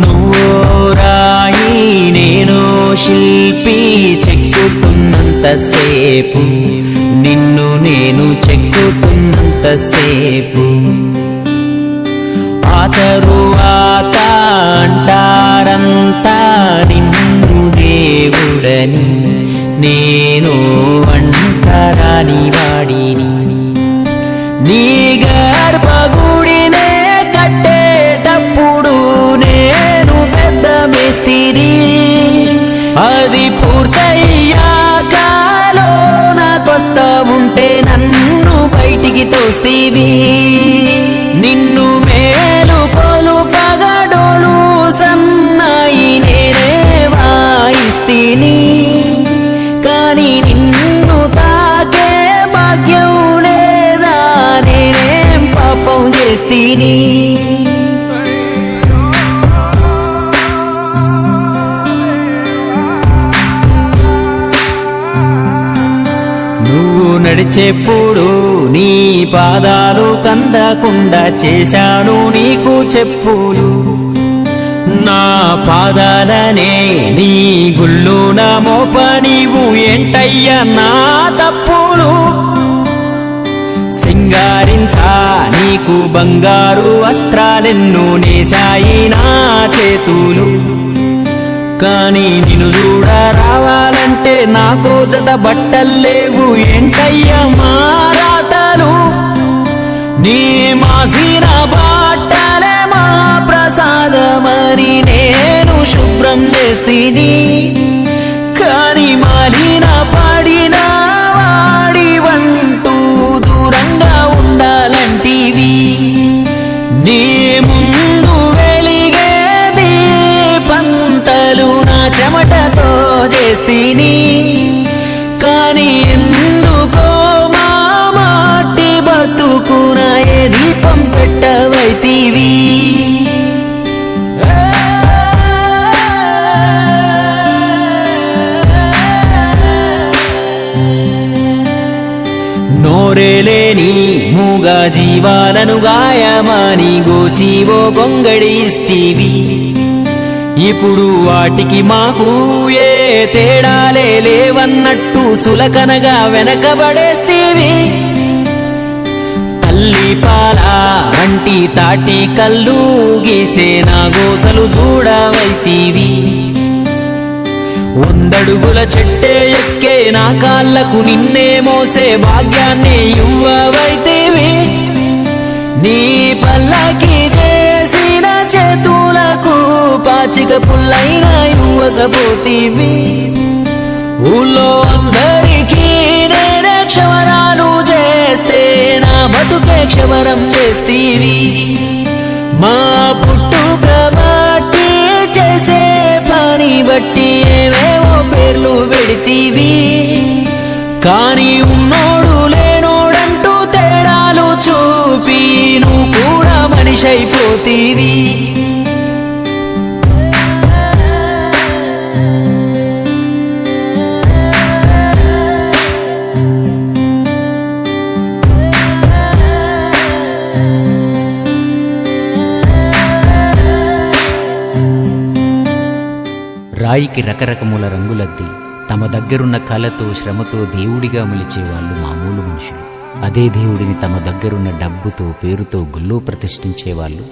నువ్వో రాయి నేను శిల్పి చెక్కుతున్నంతసేపు. నిన్ను నేను చెక్కుతున్నంతసేపు. ఆ తరువాత అంటా Steve. నడిచేప్పుడు నీ పాదాలు కందకుండా చేశాను నీకు చెప్పులు. నా పాదాలనే నీ గుళ్ళున మోప నీవు ఏంటయ్యా నా తప్పులు? సింగారించా నీకు బంగారు వస్త్రాలెన్ను నేశాయి నా చేతులు. కానీ నిన్ను చూడ రావాలంటే నాకో జత బట్టల్లేవు. ఏంటయ్యా మారాతలు? నీ మాసిన బాటలే మా ప్రసాదమని నేను శుభ్రం చేస్తీని. కానీ మాలిన పడిన వాడి వంటూ దూరంగా ఉండాలంటివి. నీ దీపంతలు నా చెమటతో చేస్తీని. కానీ ఎందుకో మా మాటి బతుకున ఏ దీపం పెట్టవైతీవి. నోరేలేని మూగ జీవాలను గాయమాని గోసివో కొంగడిస్తీవి ఇప్పుడు వాటికి మాకు ఏ తేడాలే లేవన్నట్టు సులకనగా వెనకబడేస్తీవి తల్లి పాల వంటి తాటి కళ్ళు గీసే నా గోసలు చూడవైతీవి. వందడుగుల చెట్టే ఎక్కే నా కాళ్ళకు నిన్నే మోసే భాగ్యాన్ని ఇవ్వవైతేవి. నీ పల్లకి చేసిన నాకు పాచిక పుల్లైనా ఇవ్వకపోతీవి ఊళ్ళో అందరికీ నేనే క్షవరాలు చేస్తే నా బతుకే క్షవరం చేస్తీవి. మా పుట్టుక బట్టి చేసే పని బట్టి ఏవేవో పేర్లు పెడితీవి. కానీ ఉన్నోడు లేనోడంటూ తేడాలు చూపి నువ్వు కూడా మనిషి అయిపోతీవి. రాయికి రకరకముల రంగులద్ది. తమ దగ్గరున్న కళతో శ్రమతో దేవుడిగా మలిచే వాళ్ళు మామూలు మనుషులు. అదే దేవుడిని తమ దగ్గరున్న డబ్బుతో పేరుతో గుల్లో ప్రతిష్ఠించే వాళ్ళు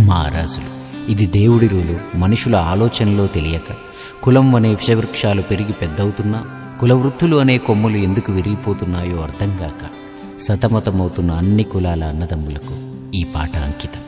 మహారాజులు ఇది దేవుడి రూలు మనుషుల ఆలోచనలో తెలియక. కులం అనే విషవృక్షాలు పెరిగి పెద్దవుతున్నా కులవృత్తులు అనే కొమ్ములు ఎందుకు విరిగిపోతున్నాయో అర్థం కాక సతమతమవుతున్న అన్ని కులాల అన్నదమ్ములకు ఈ పాట అంకితం.